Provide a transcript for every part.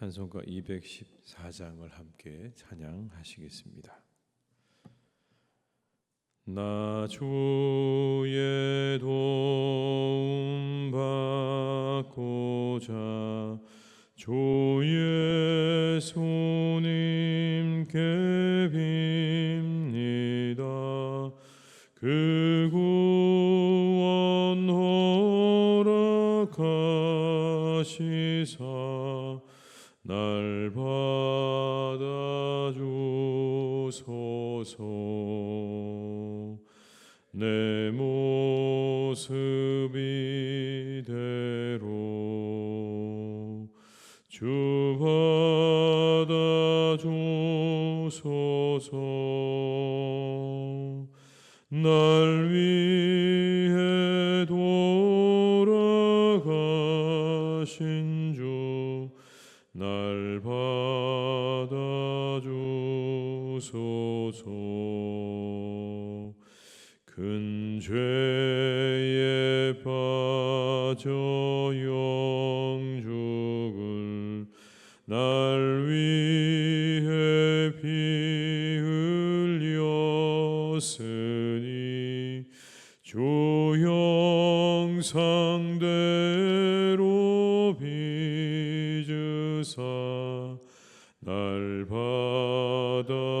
찬송가 214장을 함께 찬양하시겠습니다. 나 주의 도움 받고자 주의 손님께 빕니다. 그 구원 허락하시사 날 받아주소서. 내 모습 이대로 주 받아주소서. 날 빠져 영죽을 날 위해 피 흘렸으니 주 형상대로 빚으사 날 받아주소서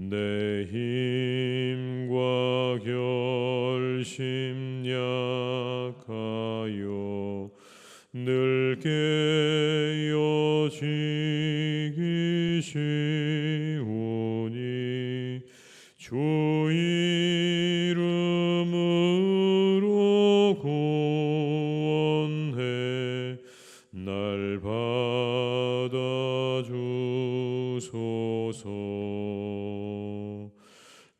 내 힘과 결심 약하여 늘 깨어지기 쉬우니 주 이름으로 구원해 날 받아주소서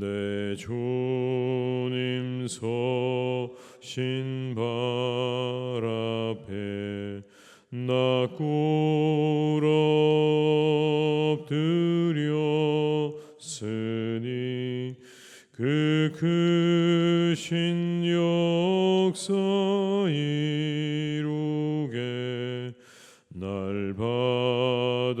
내 주님 서신 발 앞에 나 꿇어 엎드렸으니 그 크신 역사 이루게 날 받아주소서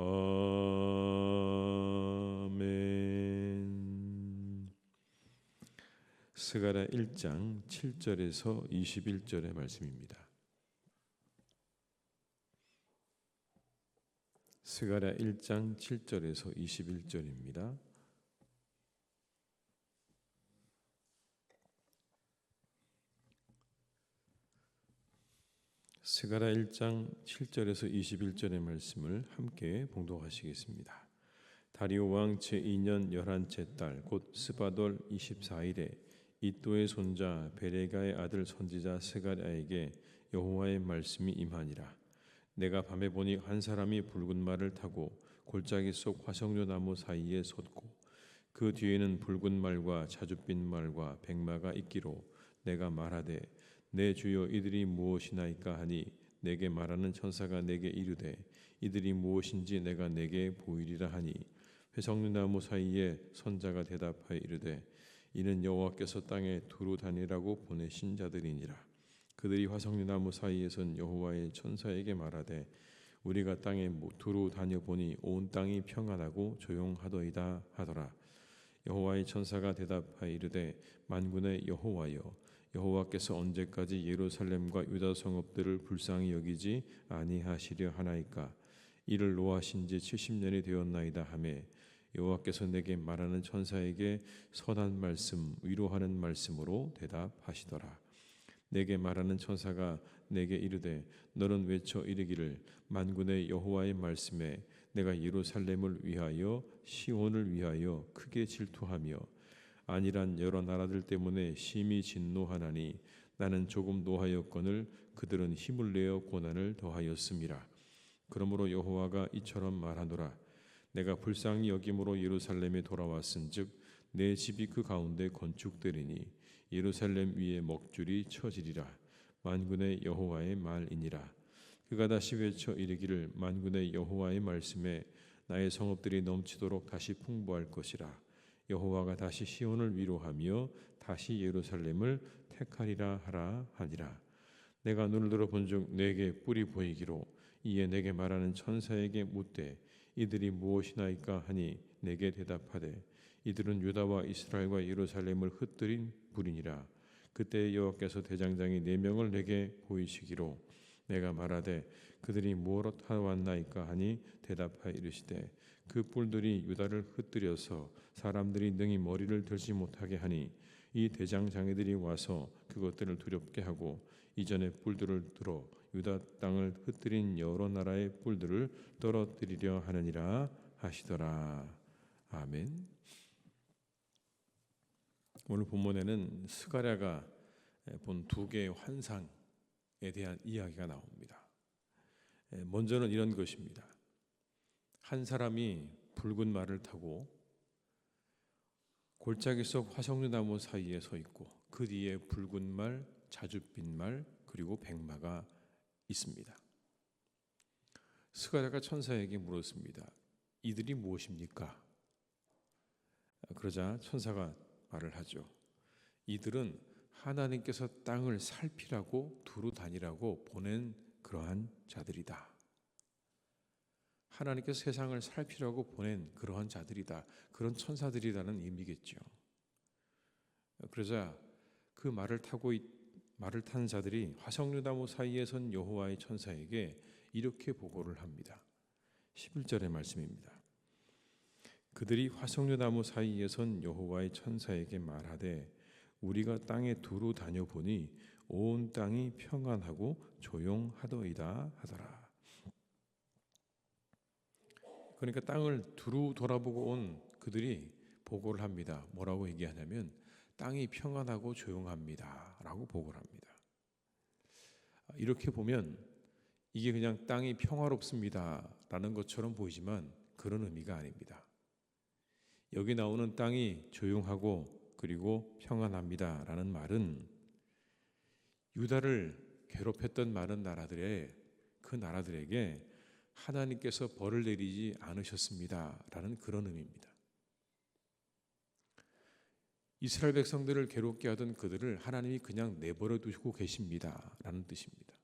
아멘. 스가랴 1장 7절에서 21절의 말씀입니다. 스가랴 1장 7절에서 21절입니다. 스가랴 1장 7절에서 21절의 말씀을 함께 봉독하시겠습니다. 다리오 왕 제2년 11째 달 곧 스바돌 24일에 이또의 손자 베레가의 아들 선지자 스가랴에게 여호와의 말씀이 임하니라 내가 밤에 보니 한 사람이 붉은 말을 타고 골짜기 속 화석류 나무 사이에 섰고 그 뒤에는 붉은 말과 자줏빛 말과 백마가 있기로 내가 말하되 내 주여 이들이 무엇이나이까 하니 내게 말하는 천사가 내게 이르되 이들이 무엇인지 내가 내게 보이리라 하니 회석류 나무 사이에 선자가 대답하여 이르되 이는 여호와께서 땅에 두루 다니라고 보내신 자들이니라. 그들이 화석류 나무 사이에선 여호와의 천사에게 말하되 우리가 땅에 두루 다녀 보니 온 땅이 평안하고 조용하더이다 하더라. 여호와의 천사가 대답하여 이르되 만군의 여호와여 여호와께서 언제까지 예루살렘과 유다 성읍들을 불쌍히 여기지 아니하시려 하나이까? 이를 노하신 지 70년이 되었나이다 하매 여호와께서 내게 말하는 천사에게 선한 말씀 위로하는 말씀으로 대답하시더라. 내게 말하는 천사가 내게 이르되 너는 외쳐 이르기를 만군의 여호와의 말씀에 내가 예루살렘을 위하여 시온을 위하여 크게 질투하며 아니란 여러 나라들 때문에 심히 진노하나니 나는 조금 노하였거늘 그들은 힘을 내어 고난을 더하였음이라 그러므로 여호와가 이처럼 말하노라. 내가 불쌍히 여김으로 예루살렘에 돌아왔은즉 내 집이 그 가운데 건축되리니 예루살렘 위에 먹줄이 쳐지리라. 만군의 여호와의 말이니라. 그가 다시 외쳐 이르기를 만군의 여호와의 말씀에 나의 성읍들이 넘치도록 다시 풍부할 것이라 여호와가 다시 시온을 위로하며 다시 예루살렘을 택하리라 하라 하니라. 내가 눈을 들어 본즉 내게 뿔이 보이기로 이에 내게 말하는 천사에게 묻되 이들이 무엇이나이까 하니 내게 대답하되 이들은 유다와 이스라엘과 예루살렘을 흩뜨린 불이니라. 그때 여호와께서 대장장이 네 명을 내게 보이시기로 내가 말하되 그들이 무엇 하러 왔나이까 하니 대답하여 이르시되 그 뿔들이 유다를 흩뜨려서 사람들이 능히 머리를 들지 못하게 하니 이 대장 장애들이 와서 그것들을 두렵게 하고 이전에 뿔들을 들어 유다 땅을 흩뜨린 여러 나라의 뿔들을 떨어뜨리려 하느니라 하시더라. 아멘. 오늘 본문에는 스가랴가 본 두 개의 환상에 대한 이야기가 나옵니다. 먼저는 이런 것입니다. 한 사람이 붉은 말을 타고 골짜기 속 화석류 나무 사이에 서 있고 그 뒤에 붉은 말, 자줏빛 말 그리고 백마가 있습니다. 스가랴가 천사에게 물었습니다. 이들이 무엇입니까? 그러자 천사가 말을 하죠. 이들은 하나님께서 땅을 살피라고 두루 다니라고 보낸 그러한 자들이다. 하나님께서 세상을 살피라고 보낸 그러한 자들이다. 그런 천사들이라는 의미겠죠. 그러자 그 말을 타고 말을 탄 자들이 화석류나무 사이에 선 여호와의 천사에게 이렇게 보고를 합니다. 11절의 말씀입니다. 그들이 화석류나무 사이에 선 여호와의 천사에게 말하되 우리가 땅에 두루 다녀보니 온 땅이 평안하고 조용하더이다 하더라. 그러니까 땅을 두루 돌아보고 온 그들이 보고를 합니다. 뭐라고 얘기하냐면 땅이 평안하고 조용합니다 라고 보고를 합니다. 이렇게 보면 이게 그냥 땅이 평화롭습니다 라는 것처럼 보이지만 그런 의미가 아닙니다. 여기 나오는 땅이 조용하고 그리고 평안합니다 라는 말은 유다를 괴롭혔던 많은 나라들의 그 나라들에게 하나님께서 벌을 내리지 않으셨습니다 라는 그런 의미입니다. 이스라엘 백성들을 괴롭게 하던 그들을 하나님이 그냥 내버려 두시고 계십니다 라는 뜻입니다.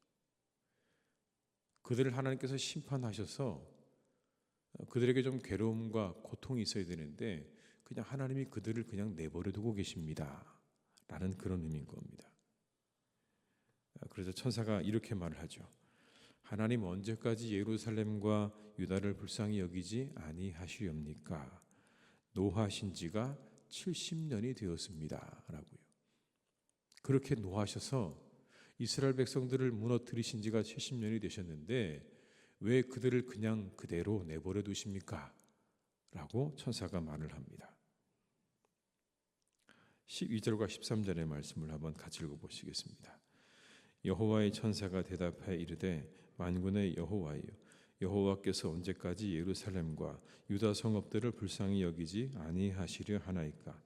그들을 하나님께서 심판하셔서 그들에게 좀 괴로움과 고통이 있어야 되는데 그냥 하나님이 그들을 그냥 내버려 두고 계십니다. 라는 그런 의미인 겁니다. 그래서 천사가 이렇게 말을 하죠. 하나님 언제까지 예루살렘과 유다를 불쌍히 여기지 아니하시렵니까? 노하신 지가 70년이 되었습니다 라고요. 그렇게 노하셔서 이스라엘 백성들을 무너뜨리신 지가 70년이 되셨는데 왜 그들을 그냥 그대로 내버려 두십니까? 라고 천사가 말을 합니다. 12절과 13절의 말씀을 한번 같이 읽어 보시겠습니다. 여호와의 천사가 대답하여 이르되 만군의 여호와여 여호와께서 언제까지 예루살렘과 유다 성읍들을 불쌍히 여기지 아니하시려 하나이까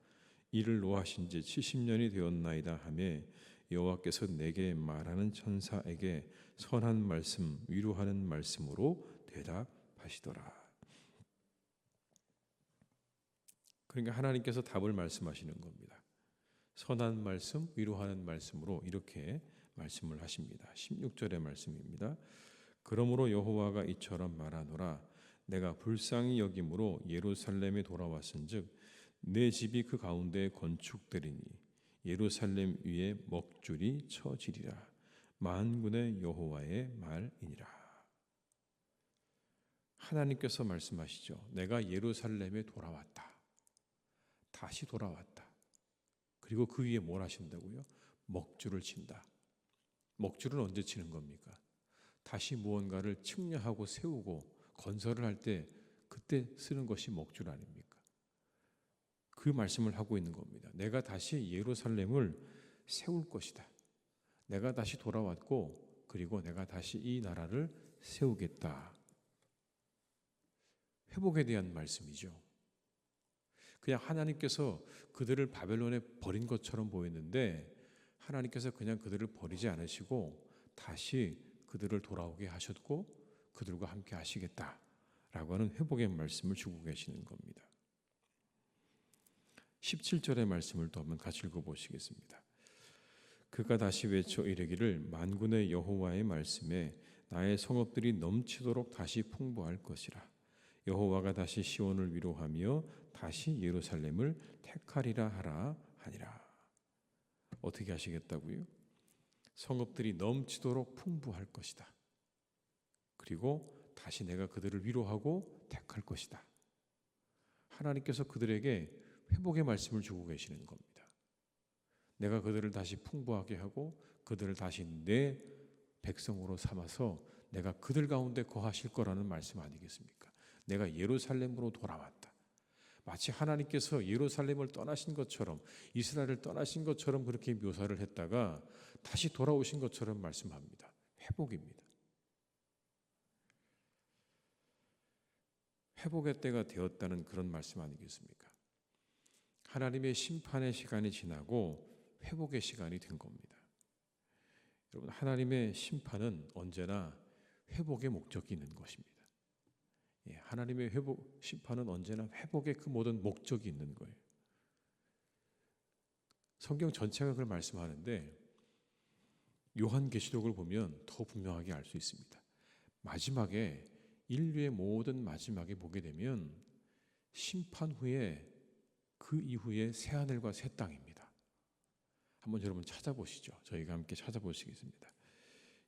이를 노하신 지 70년이 되었나이다 하매 여호와께서 내게 말하는 천사에게 선한 말씀 위로하는 말씀으로 대답하시더라. 그러니까 하나님께서 답을 말씀하시는 겁니다. 선한 말씀, 위로하는 말씀으로 이렇게 말씀을 하십니다. 16절의 말씀입니다. 그러므로 여호와가 이처럼 말하노라. 내가 불쌍히 여김으로 예루살렘에 돌아왔은즉 내 집이 그 가운데 건축되리니 예루살렘 위에 먹줄이 쳐지리라. 만군의 여호와의 말이니라. 하나님께서 말씀하시죠. 내가 예루살렘에 돌아왔다. 다시 돌아왔다 그리고 그 위에 뭘 하신다고요 먹줄을 친다 먹줄은 언제 치는 겁니까 다시 무언가를 측량하고 세우고 건설을 할 때 그때 쓰는 것이 목줄 아닙니까? 그 말씀을 하고 있는 겁니다. 내가 다시 예루살렘을 세울 것이다. 내가 다시 돌아왔고 그리고 내가 다시 이 나라를 세우겠다. 회복에 대한 말씀이죠. 그냥 하나님께서 그들을 바벨론에 버린 것처럼 보였는데 하나님께서 그냥 그들을 버리지 않으시고 다시 그들을 돌아오게 하셨고 그들과 함께 하시겠다라고 하는 회복의 말씀을 주고 계시는 겁니다. 17절의 말씀을 또 한번 같이 읽어 보시겠습니다. 그가 다시 외쳐 이르기를 만군의 여호와의 말씀에 나의 성읍들이 넘치도록 다시 풍부할 것이라 여호와가 다시 시온을 위로하며 다시 예루살렘을 택하리라 하라 하니라 어떻게 하시겠다고요? 성읍들이 넘치도록 풍부할 것이다. 그리고 다시 내가 그들을 위로하고 택할 것이다. 하나님께서 그들에게 회복의 말씀을 주고 계시는 겁니다. 내가 그들을 다시 풍부하게 하고 그들을 다시 내 백성으로 삼아서 내가 그들 가운데 거하실 거라는 말씀 아니겠습니까? 내가 예루살렘으로 돌아왔다. 마치 하나님께서 예루살렘을 떠나신 것처럼 이스라엘을 떠나신 것처럼 그렇게 묘사를 했다가 다시 돌아오신 것처럼 말씀합니다. 회복입니다. 회복의 때가 되었다는 그런 말씀 아니겠습니까? 하나님의 심판의 시간이 지나고 회복의 시간이 된 겁니다. 여러분, 하나님의 심판은 언제나 회복의 목적이 있는 것입니다. 예, 하나님의 회복 심판은 언제나 회복의 그 모든 목적이 있는 거예요. 성경 전체가 그걸 말씀하는데 요한계시록을 보면 더 분명하게 알 수 있습니다. 마지막에 인류의 모든 마지막에 보게 되면 심판 후에 그 이후에 새 하늘과 새 땅입니다. 한번 여러분 찾아보시죠. 저희가 함께 찾아보시겠습니다.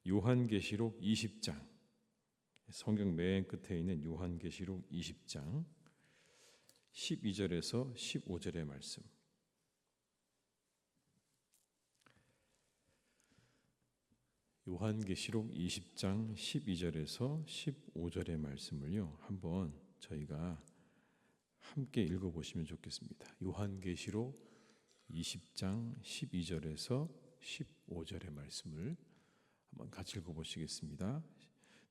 요한계시록 20장 성경 맨 끝에 있는 요한계시록 20장 12절에서 15절의 말씀. 요한계시록 20장 12절에서 15절의 말씀을요. 한번 저희가 함께 읽어 보시면 좋겠습니다. 요한계시록 20장 12절에서 15절의 말씀을 한번 같이 읽어 보시겠습니다.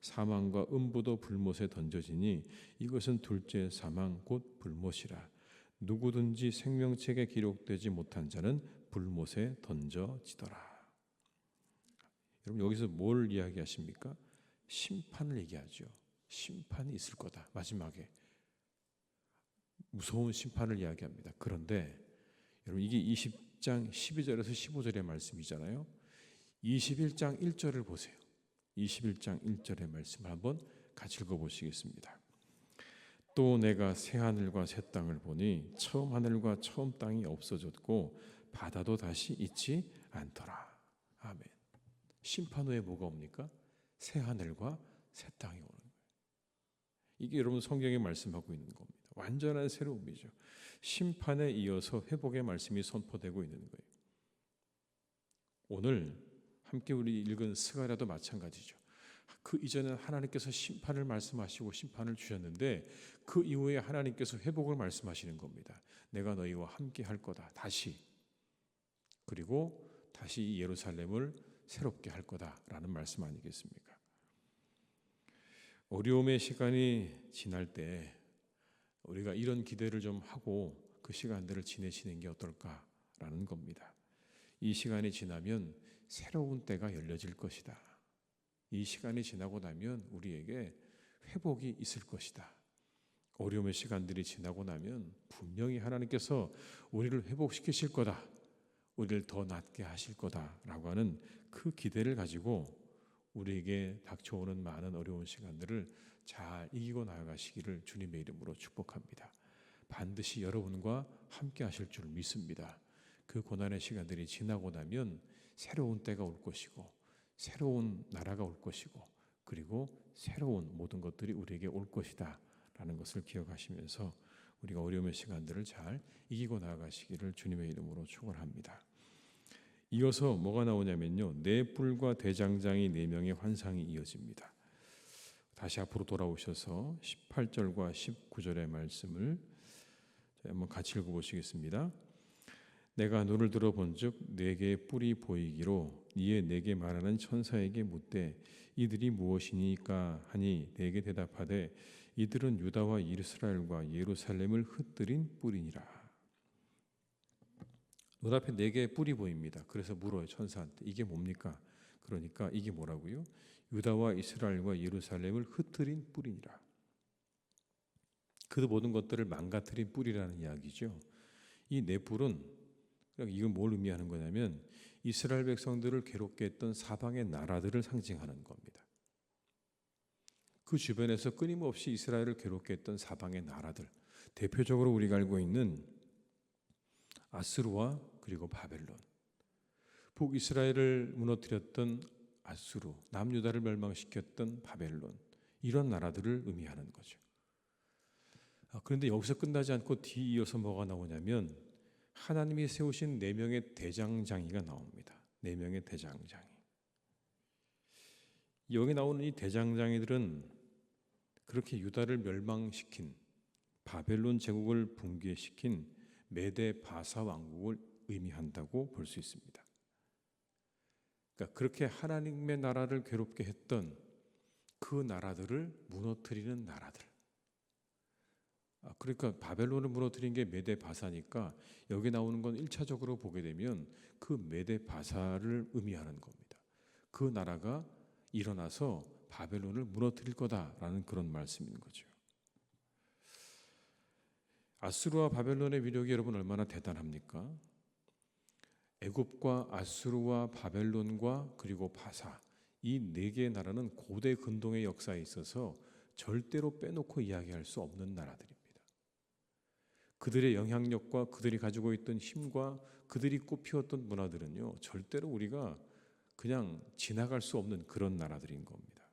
사망과 음부도 불못에 던져지니 이것은 둘째 사망 곧 불못이라 누구든지 생명책에 기록되지 못한 자는 불못에 던져지더라. 여러분 여기서 뭘 이야기하십니까? 심판을 얘기하죠. 심판이 있을 거다. 마지막에 무서운 심판을 이야기합니다. 그런데 여러분 이게 20장 12절에서 15절의 말씀이잖아요. 21장 1절을 보세요. 21장 1절의 말씀을 한번 같이 읽어 보시겠습니다. 또 내가 새 하늘과 새 땅을 보니 처음 하늘과 처음 땅이 없어졌고 바다도 다시 있지 않더라. 아멘. 심판 후에 뭐가 옵니까? 새 하늘과 새 땅이 오는 거예요. 이게 여러분 성경에 말씀하고 있는 겁니다. 완전한 새로움이죠. 심판에 이어서 회복의 말씀이 선포되고 있는 거예요. 오늘 함께 우리 읽은 스가랴도 마찬가지죠. 그 이전에 하나님께서 심판을 말씀하시고 심판을 주셨는데 그 이후에 하나님께서 회복을 말씀하시는 겁니다. 내가 너희와 함께 할 거다. 다시 그리고 다시 이 예루살렘을 새롭게 할 거다라는 말씀 아니겠습니까? 어려움의 시간이 지날 때 우리가 이런 기대를 좀 하고 그 시간들을 지내시는 게 어떨까라는 겁니다. 이 시간이 지나면 새로운 때가 열려질 것이다. 이 시간이 지나고 나면 우리에게 회복이 있을 것이다. 어려움의 시간들이 지나고 나면 분명히 하나님께서 우리를 회복시키실 거다. 우리를 더 낫게 하실 거다라고 하는 그 기대를 가지고 우리에게 닥쳐오는 많은 어려운 시간들을 잘 이기고 나아가시기를 주님의 이름으로 축복합니다. 반드시 여러분과 함께 하실 줄 믿습니다. 그 고난의 시간들이 지나고 나면 새로운 때가 올 것이고 새로운 나라가 올 것이고 그리고 새로운 모든 것들이 우리에게 올 것이다 라는 것을 기억하시면서 우리가 어려움의 시간들을 잘 이기고 나아가시기를 주님의 이름으로 축원합니다. 이어서 뭐가 나오냐면요. 네 뿔과 대장장이 네 명의 환상이 이어집니다. 다시 앞으로 돌아오셔서 18절과 19절의 말씀을 한번 같이 읽어 보시겠습니다. 내가 눈을 들어본즉 네 개의 뿔이 보이기로 이에 네개 말하는 천사에게 묻되 이들이 무엇이니까 하니 네게 대답하되 이들은 유다와 이스라엘과 예루살렘을 흩뜨린 뿔이니라. 눈앞에 네 개의 뿔이 보입니다. 그래서 물어요 천사한테 이게 뭡니까? 그러니까 이게 뭐라고요? 유다와 이스라엘과 예루살렘을 흩트린 뿔이니라. 그 모든 것들을 망가뜨린 뿔이라는 이야기죠. 이네 뿔은 이건 뭘 의미하는 거냐면 이스라엘 백성들을 괴롭게 했던 사방의 나라들을 상징하는 겁니다. 그 주변에서 끊임없이 이스라엘을 괴롭게 했던 사방의 나라들, 대표적으로 우리가 알고 있는 아스루와 그리고 바벨론. 북이스라엘을 무너뜨렸던 아수르, 남유다를 멸망시켰던 바벨론. 이런 나라들을 의미하는 거죠. 아, 그런데 여기서 끝나지 않고 뒤이어서 뭐가 나오냐면 하나님이 세우신 네 명의 대장장이가 나옵니다. 네 명의 대장장이. 여기 나오는 이 대장장이들은 그렇게 유다를 멸망시킨 바벨론 제국을 붕괴시킨 메데 바사 왕국을 의미한다고 볼 수 있습니다. 그러니까 그렇게 하나님의 나라를 괴롭게 했던 그 나라들을 무너뜨리는 나라들. 아, 그러니까 바벨론을 무너뜨린 게 메데 바사니까 여기 나오는 건 1차적으로 보게 되면 그 메데 바사를 의미하는 겁니다. 그 나라가 일어나서 바벨론을 무너뜨릴 거다라는 그런 말씀인 거죠. 아수르와 바벨론의 위력이 여러분 얼마나 대단합니까? 애굽과 아수르와 바벨론과 그리고 바사 이 네 개의 나라는 고대 근동의 역사에 있어서 절대로 빼놓고 이야기할 수 없는 나라들입니다. 그들의 영향력과 그들이 가지고 있던 힘과 그들이 꽃피웠던 문화들은요 절대로 우리가 그냥 지나갈 수 없는 그런 나라들인 겁니다.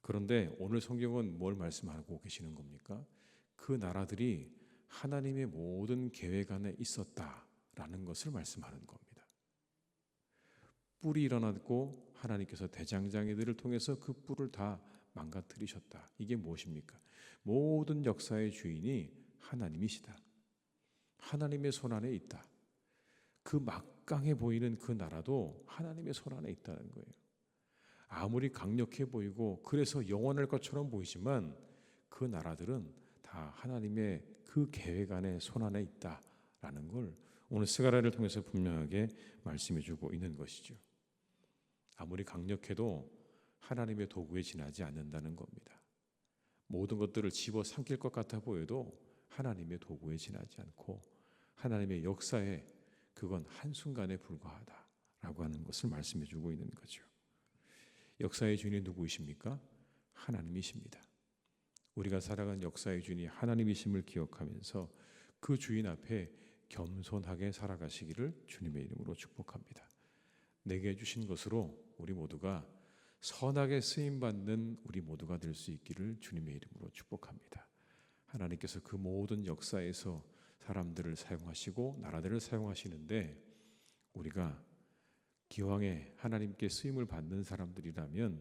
그런데 오늘 성경은 뭘 말씀하고 계시는 겁니까? 그 나라들이 하나님의 모든 계획 안에 있었다라는 것을 말씀하는 겁니다. 뿔이 일어났고 하나님께서 대장장이들을 통해서 그 뿔을 다 망가뜨리셨다. 이게 무엇입니까? 모든 역사의 주인이 하나님이시다. 하나님의 손 안에 있다. 그 막강해 보이는 그 나라도 하나님의 손 안에 있다는 거예요. 아무리 강력해 보이고 그래서 영원할 것처럼 보이지만 그 나라들은 다 하나님의 그 계획 안에 손 안에 있다라는 걸 오늘 스가라를 통해서 분명하게 말씀해 주고 있는 것이죠. 아무리 강력해도 하나님의 도구에 지나지 않는다는 겁니다. 모든 것들을 집어 삼킬 것 같아 보여도 하나님의 도구에 지나지 않고 하나님의 역사에 그건 한순간에 불과하다라고 하는 것을 말씀해 주고 있는 거죠. 역사의 주인이 누구이십니까? 하나님이십니다. 우리가 살아간 역사의 주인이 하나님이심을 기억하면서 그 주인 앞에 겸손하게 살아가시기를 주님의 이름으로 축복합니다. 내게 주신 것으로 우리 모두가 선하게 쓰임 받는 우리 모두가 될 수 있기를 주님의 이름으로 축복합니다. 하나님께서 그 모든 역사에서 사람들을 사용하시고 나라들을 사용하시는데 우리가 기왕에 하나님께 쓰임을 받는 사람들이라면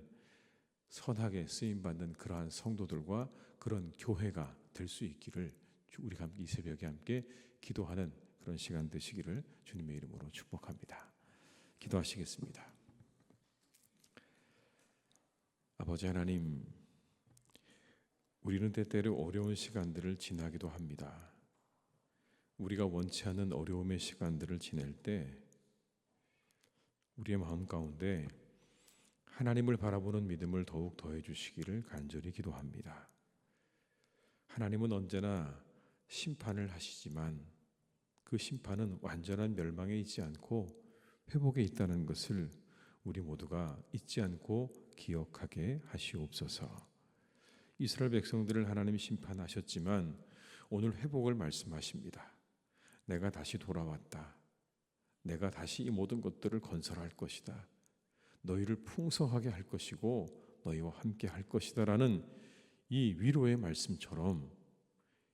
선하게 쓰임 받는 그러한 성도들과 그런 교회가 될 수 있기를 우리가 이 새벽에 함께 기도하는 그런 시간 되시기를 주님의 이름으로 축복합니다. 기도하시겠습니다. 아버지 하나님, 우리는 때때로 어려운 시간들을 지나기도 합니다. 우리가 원치 않는 어려움의 시간들을 지낼 때 우리의 마음 가운데 하나님을 바라보는 믿음을 더욱 더해 주시기를 간절히 기도합니다. 하나님은 언제나 심판을 하시지만 그 심판은 완전한 멸망에 있지 않고 회복에 있다는 것을 우리 모두가 잊지 않고 기억하게 하시옵소서. 이스라엘 백성들을 하나님이 심판하셨지만 오늘 회복을 말씀하십니다. 내가 다시 돌아왔다. 내가 다시 이 모든 것들을 건설할 것이다. 너희를 풍성하게 할 것이고 너희와 함께 할 것이다라는 이 위로의 말씀처럼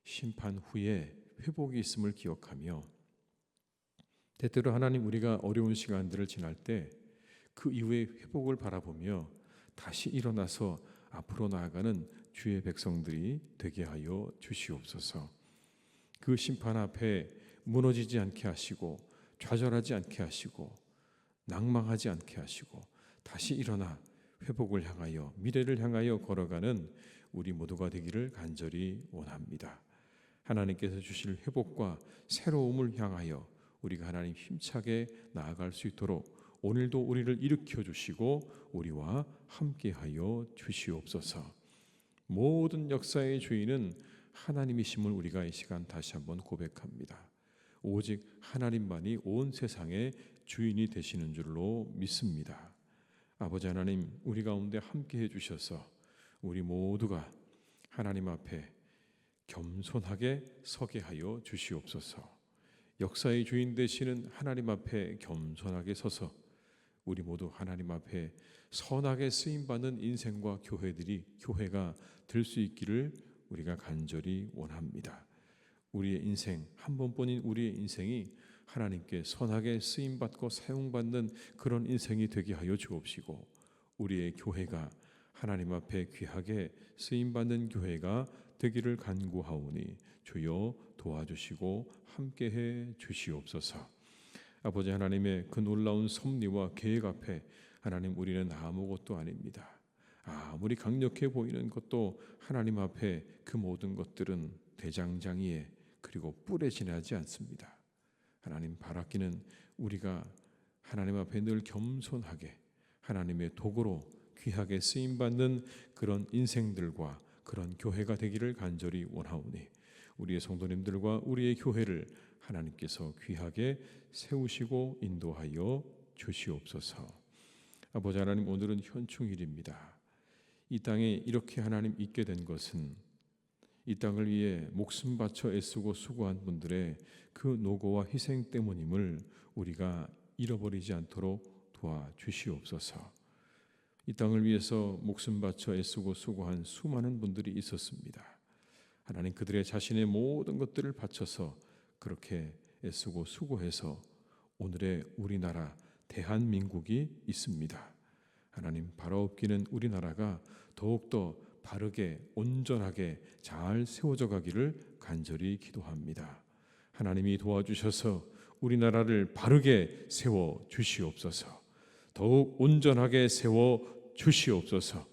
심판 후에 회복이 있음을 기억하며 때때로 하나님 우리가 어려운 시간들을 지날 때 그 이후의 회복을 바라보며 다시 일어나서 앞으로 나아가는 주의 백성들이 되게 하여 주시옵소서. 그 심판 앞에 무너지지 않게 하시고 좌절하지 않게 하시고 낭망하지 않게 하시고 다시 일어나 회복을 향하여 미래를 향하여 걸어가는 우리 모두가 되기를 간절히 원합니다. 하나님께서 주실 회복과 새로움을 향하여 우리가 하나님 힘차게 나아갈 수 있도록 오늘도 우리를 일으켜 주시고 우리와 함께하여 주시옵소서. 모든 역사의 주인은 하나님이심을 우리가 이 시간 다시 한번 고백합니다. 오직 하나님만이 온 세상의 주인이 되시는 줄로 믿습니다. 아버지 하나님, 우리 가운데 함께 해 주셔서 우리 모두가 하나님 앞에 겸손하게 서게 하여 주시옵소서. 역사의 주인 되시는 하나님 앞에 겸손하게 서서 우리 모두 하나님 앞에 선하게 쓰임 받는 인생과 교회들이 교회가 될 수 있기를 우리가 간절히 원합니다. 우리의 인생 한 번뿐인 우리의 인생이 하나님께 선하게 쓰임 받고 사용 받는 그런 인생이 되게 하여 주옵시고 우리의 교회가 하나님 앞에 귀하게 쓰임 받는 교회가 되기를 간구하오니 주여 도와주시고 함께해 주시옵소서. 아버지 하나님의 그 놀라운 섭리와 계획 앞에 하나님 우리는 아무것도 아닙니다. 아무리 강력해 보이는 것도 하나님 앞에 그 모든 것들은 대장장이에 그리고 뿔에 지나지 않습니다. 하나님 바라기는 우리가 하나님 앞에 늘 겸손하게 하나님의 도구로 귀하게 쓰임 받는 그런 인생들과 그런 교회가 되기를 간절히 원하오니 우리의 성도님들과 우리의 교회를 하나님께서 귀하게 세우시고 인도하여 주시옵소서. 아버지 하나님 오늘은 현충일입니다. 이 땅에 이렇게 하나님 있게 된 것은 이 땅을 위해 목숨 바쳐 애쓰고 수고한 분들의 그 노고와 희생 때문임을 우리가 잃어버리지 않도록 도와주시옵소서. 이 땅을 위해서 목숨 바쳐 애쓰고 수고한 수많은 분들이 있었습니다. 하나님 그들의 자신의 모든 것들을 바쳐서 그렇게 애쓰고 수고해서 오늘의 우리나라 대한민국이 있습니다. 하나님 바라옵기는 우리나라가 더욱더 바르게 온전하게 잘 세워져 가기를 간절히 기도합니다. 하나님이 도와주셔서 우리나라를 바르게 세워 주시옵소서. 더욱 온전하게 세워 주시옵소서.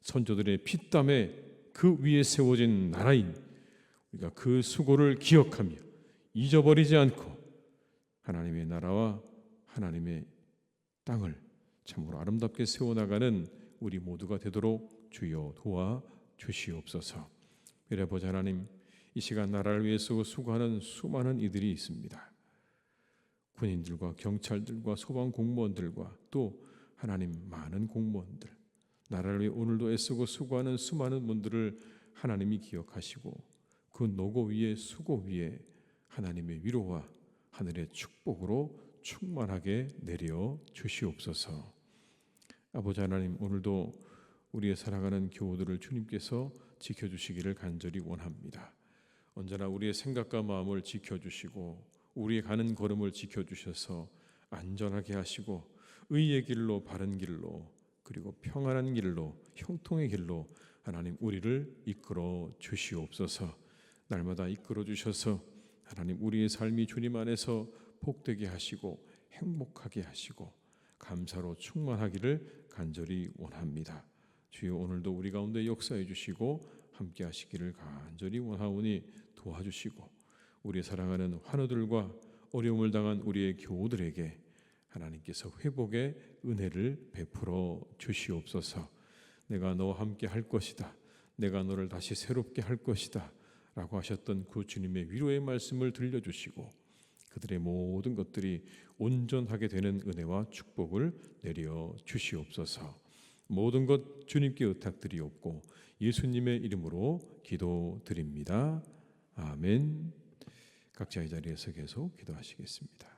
선조들의 피땀에 그 위에 세워진 나라인 우리가 그 수고를 기억하며 잊어버리지 않고 하나님의 나라와 하나님의 땅을 참으로 아름답게 세워나가는 우리 모두가 되도록 주여 도와 주시옵소서. 그래 보자 하나님 이 시간 나라를 위해서 수고하는 수많은 이들이 있습니다. 군인들과 경찰들과 소방 공무원들과 또 하나님 많은 공무원들 나라를 위해 오늘도 애쓰고 수고하는 수많은 분들을 하나님이 기억하시고 그 노고 위에 수고 위에 하나님의 위로와 하늘의 축복으로 충만하게 내려 주시옵소서. 아버지 하나님 오늘도 우리의 살아가는 교우들을 주님께서 지켜주시기를 간절히 원합니다. 언제나 우리의 생각과 마음을 지켜주시고 우리의 가는 걸음을 지켜주셔서 안전하게 하시고 의의 길로 바른 길로 그리고 평안한 길로 형통의 길로 하나님 우리를 이끌어 주시옵소서. 날마다 이끌어 주셔서 하나님 우리의 삶이 주님 안에서 복되게 하시고 행복하게 하시고 감사로 충만하기를 간절히 원합니다. 주여 오늘도 우리 가운데 역사해 주시고 함께 하시기를 간절히 원하오니 도와주시고 우리 사랑하는 환우들과 어려움을 당한 우리의 교우들에게 하나님께서 회복의 은혜를 베풀어 주시옵소서. 내가 너와 함께 할 것이다. 내가 너를 다시 새롭게 할 것이다. 라고 하셨던 그 주님의 위로의 말씀을 들려주시고 그들의 모든 것들이 온전하게 되는 은혜와 축복을 내려 주시옵소서. 모든 것 주님께 의탁드리옵고 예수님의 이름으로 기도드립니다. 아멘. 각자의 자리에서 계속 기도하시겠습니다.